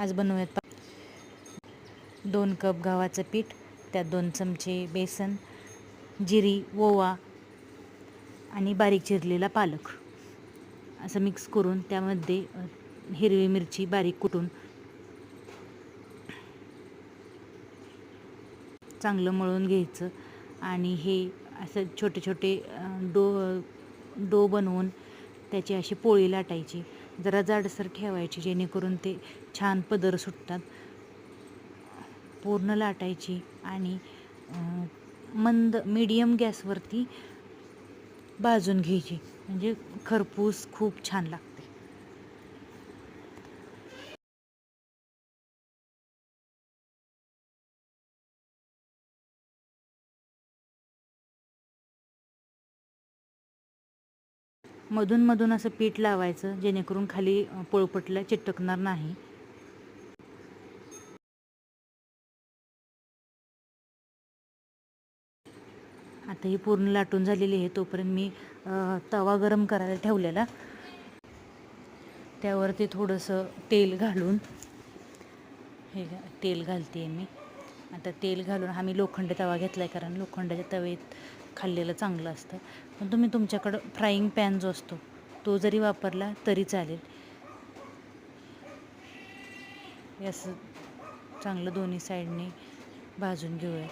आज बनवूयात दोन कप गव्हाचं पीठ त्यात दोन चमचे बेसन जिरी ओवा आणि बारीक चिरलेला पालक. असं मिक्स करून त्यामध्ये हिरवी मिरची बारीक कुटून चांगलं मळून घ्यायचं आणि हे असं छोटे छोटे डो डो बनवून त्याची अशी पोळी लाटायची. जरा जाडसर ठेवायची जेणेकरून ते छान पदर सुटतात. पूर्ण लाटायची आणि मंद मीडियम गॅसवरती भाजून घ्यायची. म्हणजे खरपूस खूप छान लागते. मधून मधून असं पीठ लावायचं जेणेकरून खाली पोळपटला चिटकणार नाही. आता ही पूर्ण लाटून झालेली आहे तोपर्यंत मी तवा गरम करायला ठेवलेला. त्यावरती थोडंसं तेल घालून हे तेल घालते मी. आता तेल घालून आम्ही लोखंड तवा घेतला आहे कारण लोखंडाच्या तवेत खाल्लेलं चांगलं असतं. पण तुम्ही तुमच्याकडं फ्राईंग पॅन जो असतो तो जरी वापरला तरी चालेल. असं चांगलं दोन्ही साईडने भाजून घेऊया.